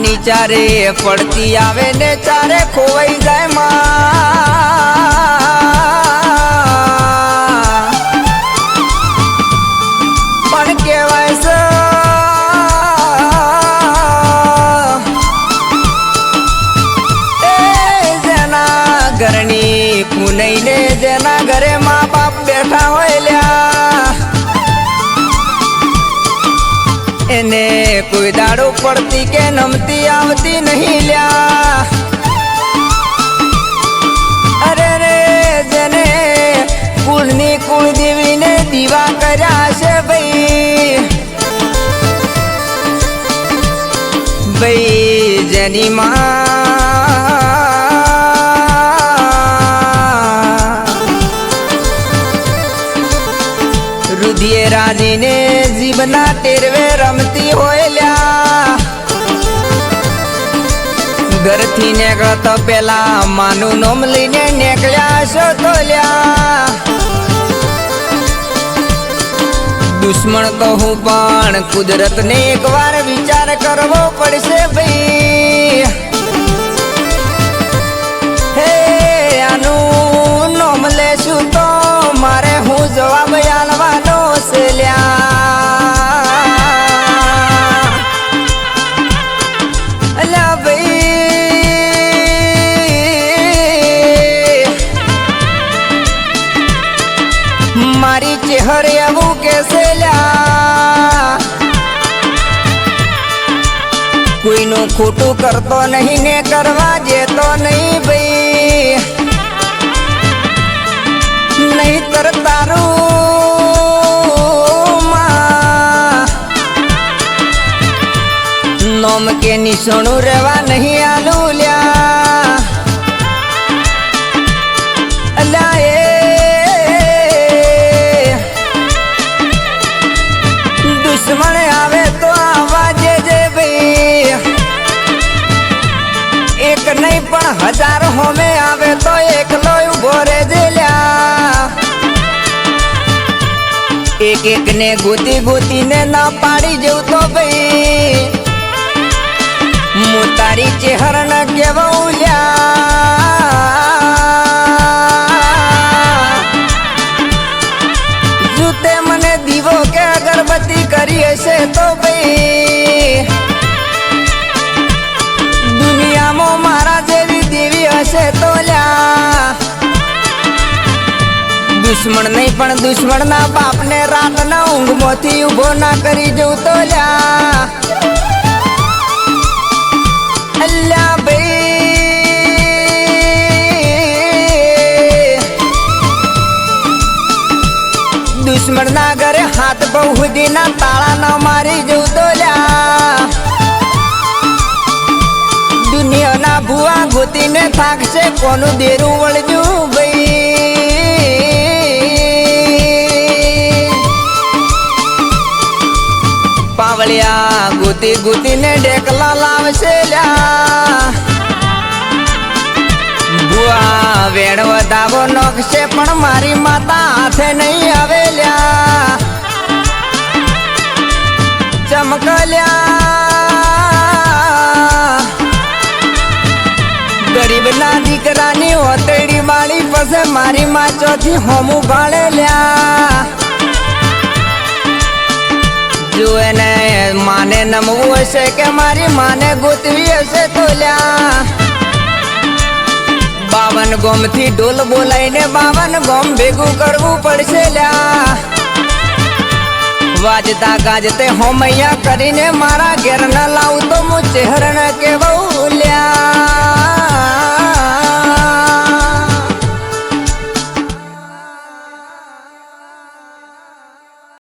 ચારે પડતી આવે ને ચારે ખોવાઈ જાય માં. પણ કહેવાય છે ઘરની પુનઈને જેના ઘરે મા બાપ બેઠા હોય એને કોઈ દાડો પડતી કે નમતી આવતી નહીં લ્યા. અરે રે, જેને કુળની કુળદેવીને દીવા કર્યા છે ભાઈ. ભાઈ, જેની માં રાજીને જીભના ટેરવે રમતી હોય લ્યા. ઘરથી નીકળતો પેલા માનું નોમ લઈને નીકળ્યા છો તો લ્યા. દુશ્મન તો હું પણ કુદરતને એકવાર વિચાર કરવો પડશે ભાઈ. ખોટું કરતો નહીં ને કરવા જેતો નહીં ભાઈ. નહીં તર તારું નોમ કે નિશાણું રહેવા નહીં આલું લ્યા. એક નહીં, પણ હજાર હોમે આવે તો એકલો ઊભો રે જેલ્યા એક એક ને ગોતી ગોતીને ના પાડી જવું તો ભાઈ. હું તારી ચહેરા ન કેવું લ્યા. હશે તો લ્યા દુશ્મન નહીં પણ દુશ્મન ના બાપને ઊંઘ મોથી ઊભો ના કરી જવું તોલ્યા. અલ્યા ભાઈ. દુશ્મન ના ઘરે હાથ બહુ ના તાળા ના થાકશે, કોનું દેરું વળજું ભાઈ? પાવળિયા ગુતી ગોતીને ડેકલા લાવશે લ્યા. ભુવા વેણ વધાવો નોખશે, પણ મારી માતા હાથે નહીં આવે. દીકરાની ઓતડી વાળી પાસે મારી માં ચોથી હોમું ભાળે લ્યા. જો એને માને નમવું હશે કે મારી માને ગોતવી હશે તો લ્યા. બાવન ગોમથી ઢોલ બોલાઈને બાવન ગોમ ભેગું કરવું પડશે લ્યા. વાજતા ગાજતે હોમૈયા કરીને મારા ઘેર ન લાવું તો હું ચહેરણ કેવું